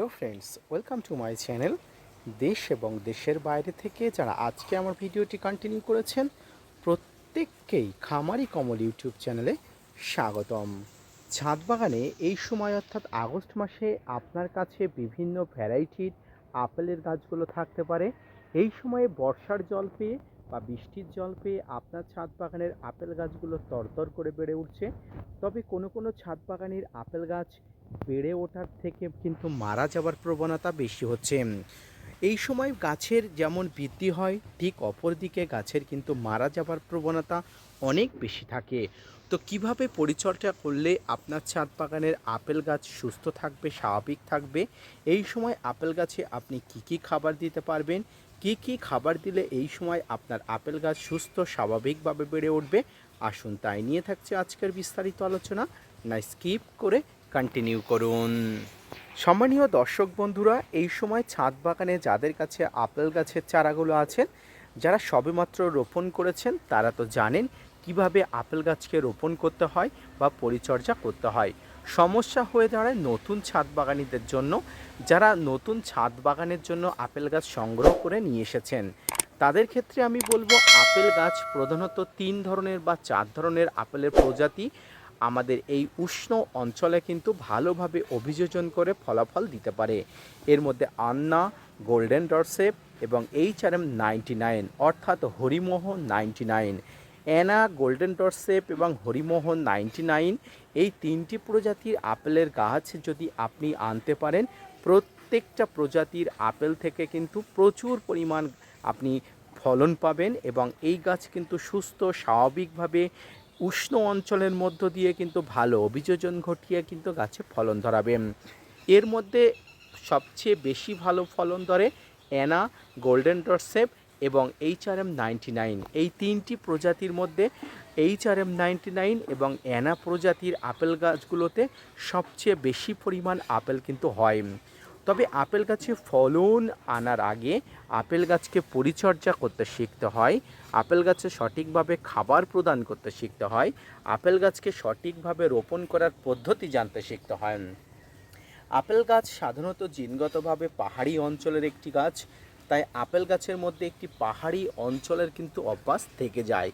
Hello friends, welcome to my channel দেশ এবং দেশের বাইরে থেকে যারা আজকে আমার ভিডিওটি কন্টিনিউ করেছেন, প্রত্যেককেই খামারি কমল ইউটিউব চ্যানেলে স্বাগতম। ছাদ বাগানে এই সময় অর্থাৎ আগস্ট মাসে আপনার কাছে বিভিন্ন ভ্যারাইটির আপেলের গাছগুলো থাকতে পারে। এই সময়ে বর্ষার জল পেয়ে বা বৃষ্টির জল পেয়ে আপনার ছাদ বাগানের আপেল গাছগুলো তরতর করে বেড়ে উঠছে। তবে কোনো কোনো ছাদ বাগানের আপেল গাছ বেড়ে ওঠার থেকে কিন্তু মারা যাওয়ার প্রবণতা বেশি হচ্ছে। এই সময় গাছের যেমন বৃদ্ধি হয়, ঠিক অপরদিকে গাছের কিন্তু মারা যাওয়ার প্রবণতা অনেক বেশি থাকে। তো কীভাবে পরিচর্যা করলে আপনার ছাদ বাগানের আপেল গাছ সুস্থ থাকবে, স্বাভাবিক থাকবে? এই সময় আপেল গাছে আপনি কি কি খাবার দিতে পারবেন? কি কি খাবার দিলে এই সময় আপনার আপেল গাছ সুস্থ, স্বাভাবিকভাবে বেড়ে উঠবে? আসুন তাই নিয়ে থাকছে আজকের বিস্তারিত আলোচনা। না, স্কিপ করে কন্টিনিউ করুন। সম্মানীয় দর্শক বন্ধুরা, এই সময় ছাদ বাগানে যাদের কাছে আপেল গাছের চারাগুলো আছেন, যারা সবেমাত্র রোপণ করেছেন, তারা তো জানেন কীভাবে আপেল গাছকে রোপণ করতে হয় বা পরিচর্যা করতে হয়। সমস্যা হয়ে দাঁড়ায় নতুন ছাদ বাগানিদের জন্য, যারা নতুন ছাদ বাগানের জন্য আপেল গাছ সংগ্রহ করে নিয়ে এসেছেন। তাদের ক্ষেত্রে আমি বলব, আপেল গাছ প্রধানত তিন ধরনের বা চার ধরনের আপেলের প্রজাতি আমাদের এই উষ্ণ অঞ্চলে কিন্তু ভালোভাবে অভিযোজন করে ফলাফল দিতে পারে। এর মধ্যে আন্না, গোল্ডেন ডরসেপ এবং H R M ninety nine, অর্থাৎ হরিমোহ ninety nine. Anna, golden Dorsett এবং হরিমোহন নাইনটি নাইন এই তিনটি প্রজাতির আপেলের গাছ যদি আপনি আনতে পারেন, প্রত্যেকটা প্রজাতির আপেল থেকে কিন্তু প্রচুর পরিমাণ আপনি ফলন পাবেন এবং এই গাছ কিন্তু সুস্থ, স্বাভাবিকভাবে উষ্ণ অঞ্চলের মধ্য দিয়ে কিন্তু ভালো অভিযোজন ঘটিয়ে কিন্তু গাছে ফলন ধরাবে। এর মধ্যে সবচেয়ে বেশি ভালো ফলন ধরে অ্যানা, গোল্ডেন ডরসেপ এবং H R M ninety nine এই তিনটি প্রজাতির মধ্যে H R M ninety nine এবং অ্যানা প্রজাতির আপেল গাছগুলোতে সবচেয়ে বেশি পরিমাণ আপেল কিন্তু হয়। তবে আপেল গাছে ফলন আনার আগে আপেল গাছকে পরিচর্যা করতে শিখতে হয়, আপেল গাছে সঠিকভাবে খাবার প্রদান করতে শিখতে হয়, আপেল গাছকে সঠিকভাবে রোপণ করার পদ্ধতি জানতে শিখতে হয়। আপেল গাছ সাধারণত জিনগতভাবে পাহাড়ি অঞ্চলের একটি গাছ তাই আপেল গাছের মধ্যে একটি পাহাড়ি অঞ্চলের কিন্তু অভ্যাস থেকে যায়।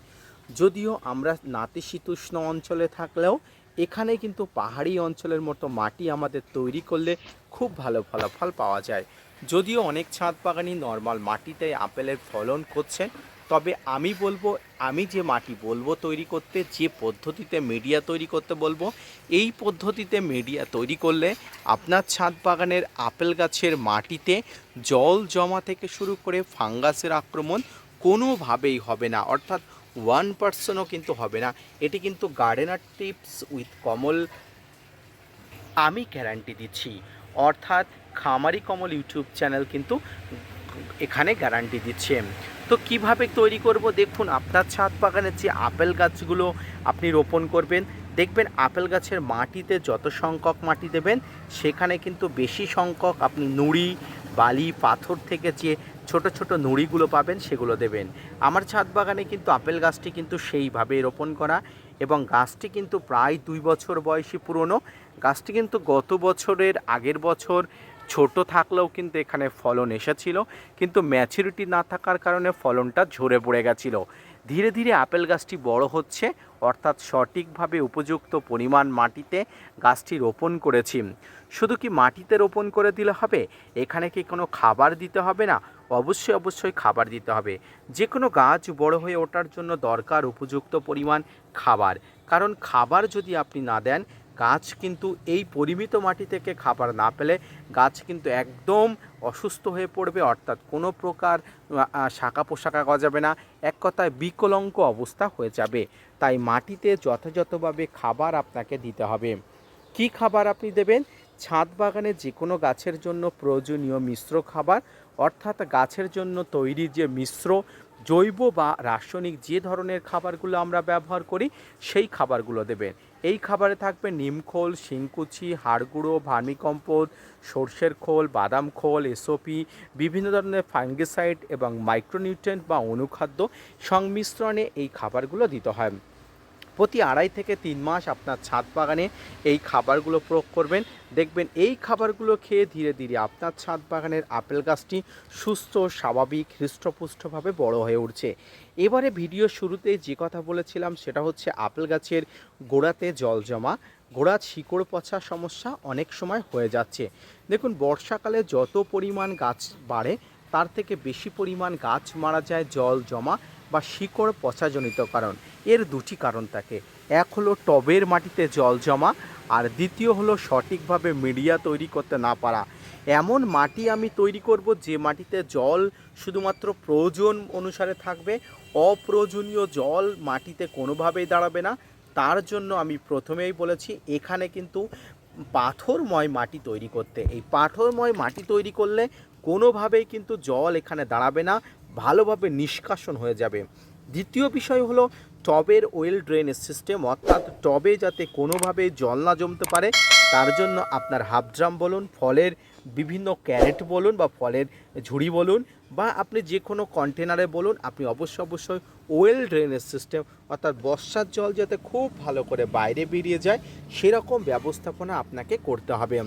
যদিও আমরা নাতিশীতোষ্ণ অঞ্চলে থাকলেও এখানে কিন্তু পাহাড়ি অঞ্চলের মতো মাটি আমাদের তৈরি করলে খুব ভালো ফলাফল পাওয়া যায়। যদিও অনেক ছাদ বাগানই নর্মাল মাটিতে আপেলের ফলন করছে তবে আমি বলব, আমি যে মাটি বলব তৈরি করতে, যে পদ্ধতিতে মিডিয়া তৈরি করতে বলব, এই পদ্ধতিতে মিডিয়া তৈরি করলে আপনার ছাদ বাগানের আপেল গাছের মাটিতে জল জমা থেকে শুরু করে ফাঙ্গাসের আক্রমণ কোনোভাবেই হবে না। অর্থাৎ ওয়ান পার্সেন্টও কিন্তু হবে না। এটি কিন্তু গার্ডেনার টিপস উইথ কমল আমি গ্যারান্টি দিচ্ছি। অর্থাৎ খামারি কমল ইউটিউব চ্যানেল কিন্তু এখানে গ্যারান্টি দিচ্ছে। তো কীভাবে তৈরি করব? দেখুন, আপনার ছাদ বাগানের যে আপেল গাছগুলো আপনি রোপণ করবেন, দেখবেন আপেল গাছের মাটিতে যত সংখ্যক মাটি দেবেন, সেখানে কিন্তু বেশি সংখ্যক আপনি নুড়ি, বালি, পাথর থেকে যে ছোট ছোট নুড়িগুলো পাবেন, সেগুলো দেবেন। আমার ছাদ বাগানে কিন্তু আপেল গাছটি কিন্তু সেইভাবে রোপণ করা এবং গাছটি কিন্তু প্রায় দুই বছর বয়সী পুরনো। গাছটি কিন্তু গত বছরের আগের বছর ছোট থাকলেও কিন্তু এখানে ফলন এসেছিল, কিন্তু ম্যাচুরিটি না থাকার কারণে ফলনটা ঝরে পড়ে গেছিল। ধীরে ধীরে আপেল গাছটি বড় হচ্ছে, অর্থাৎ সঠিকভাবে উপযুক্ত পরিমাণ মাটিতে গাছটি রোপণ করেছি। শুধু কি মাটিতে রোপণ করে দিলে হবে? এখানে কি কোনো খাবার দিতে হবে না? অবশ্যই অবশ্যই খাবার দিতে হবে। যে কোনো গাছ বড় হয়ে ওঠার জন্য দরকার উপযুক্ত পরিমাণ খাবার। কারণ খাবার যদি আপনি না দেন গাছ কিন্তু এই পরিমিত মাটি থেকে খাবার না পেলে গাছ কিন্তু একদম অসুস্থ হয়ে পড়বে, অর্থাৎ কোনো প্রকার শাখা পোশাকা গজাবে না, এক কথায় বিকলঙ্ক অবস্থা হয়ে যাবে। তাই মাটিতে যথাযথভাবে খাবার আপনাকে দিতে হবে। কি খাবার আপনি দেবেন? ছাদ বাগানে যে কোনো গাছের জন্য প্রয়োজনীয় মিশ্র খাবার, অর্থাৎ গাছের জন্য তৈরি যে মিশ্র জৈব বা রাসায়নিক যে ধরনের খাবারগুলো আমরা ব্যবহার করি, সেই খাবারগুলো দেবেন। এই খাবারে থাকবে নিমখোল শিংকুচি হাড়গুঁড়ো ভার্মিকম্পোজ সর্ষের খোল, বাদাম খোল, এসওপি, বিভিন্ন ধরনের ফাঙ্গিসাইড এবং মাইক্রোনিউট্রেন্ট বা অনুখাদ্য সংমিশ্রণে এই খাবারগুলো দিতে হয়। প্রতি আড়াই থেকে তিন মাস আপনার ছাদ বাগানে এই খাবারগুলো প্রয়োগ করবেন। দেখবেন এই খাবারগুলো খেয়ে ধীরে ধীরে আপনার ছাদ বাগানের আপেল গাছটি সুস্থ, স্বাভাবিক, হৃষ্টপুষ্টভাবে বড় হয়ে উঠছে। এবারে ভিডিও শুরুতে যে কথা বলেছিলাম সেটা হচ্ছে আপেল গাছের গোড়াতে জল জমা। গোড়া শিকড় পচা সমস্যা অনেক সময় হয়ে যাচ্ছে। দেখুন, বর্ষাকালে যত পরিমাণ গাছ বাড়ে, তার থেকে বেশি পরিমাণ গাছ মারা যায় জল জমা। বা শিকড় পচাজনিত কারণ। এর দুটি কারণ থাকে। এক হলো টবের মাটিতে জল জমা, আর দ্বিতীয় হলো সঠিকভাবে মিডিয়া তৈরি করতে না পারা। এমন মাটি আমি তৈরি করব যে মাটিতে জল শুধুমাত্র প্রয়োজন অনুসারে থাকবে, অপ্রয়োজনীয় জল মাটিতে কোনোভাবেই দাঁড়াবে না। তার জন্য আমি প্রথমেই বলেছি, এখানে কিন্তু পাথরময় মাটি তৈরি করতে। এই পাথরময় মাটি তৈরি করলে কোনোভাবেই কিন্তু জল এখানে দাঁড়াবে না, ভালোভাবে নিষ্কাশন হয়ে যাবে। দ্বিতীয় বিষয় হলো, টবের ওয়েল ড্রেনেজ সিস্টেম অর্থাৎ টবে যাতে কোনোভাবে জল না জমতে পারে, তার জন্য আপনার হাফ ড্রাম বলুন, ফলের বিভিন্ন ক্যারেট বলুন বা ফলের ঝুড়ি বলুন বা আপনি যে কোনো কন্টেনারে বলুন, আপনি অবশ্যই অবশ্যই ওয়েল ড্রেনেজ সিস্টেম অর্থাৎ বর্ষার জল যাতে খুব ভালো করে বাইরে বেরিয়ে যায়, সেরকম ব্যবস্থাপনা আপনাকে করতে হবে।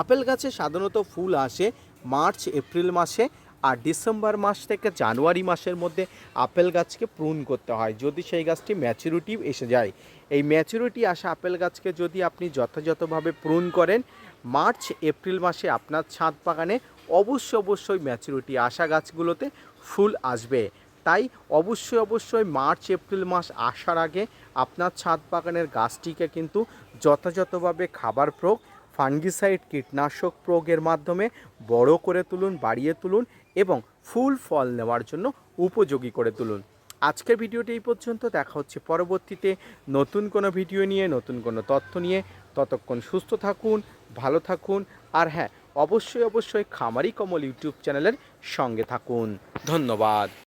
আপেল গাছে সাধারণত ফুল আসে মার্চ, এপ্রিল মাসে আর ডিসেম্বর মাস থেকে জানুয়ারি মাসের মধ্যে আপেল গাছকে প্রুন করতে হয়। যদি সেই গাছটি ম্যাচুরিটি এসে যায়, এই ম্যাচুরিটি আসা আপেল গাছকে যদি আপনি যথাযথভাবে প্রুন করেন, মার্চ, এপ্রিল মাসে আপনার ছাদ বাগানে অবশ্যই অবশ্যই ম্যাচুরিটি আসা গাছগুলোতে ফুল আসবে। তাই অবশ্যই অবশ্যই মার্চ, এপ্রিল মাস আসার আগে আপনার ছাদ বাগানের গাছটিকে কিন্তু যথাযথভাবে খাবার প্রয়োগ ফাঙ্গিসাইড কীটনাশক প্রয়োগের মাধ্যমে বড় করে তুলুন, বাড়িয়ে তুলুন এবং ফুল ফল নেওয়ার জন্য উপযোগী করে তুলুন। আজকের ভিডিওটি এই পর্যন্ত। দেখা হচ্ছে পরবর্তীতে নতুন কোনো ভিডিও নিয়ে, নতুন কোনো তথ্য নিয়ে। ততক্ষণ সুস্থ থাকুন, ভালো থাকুন আর হ্যাঁ অবশ্যই অবশ্যই খামারি কমল ইউটিউব চ্যানেলের সঙ্গে থাকুন। ধন্যবাদ।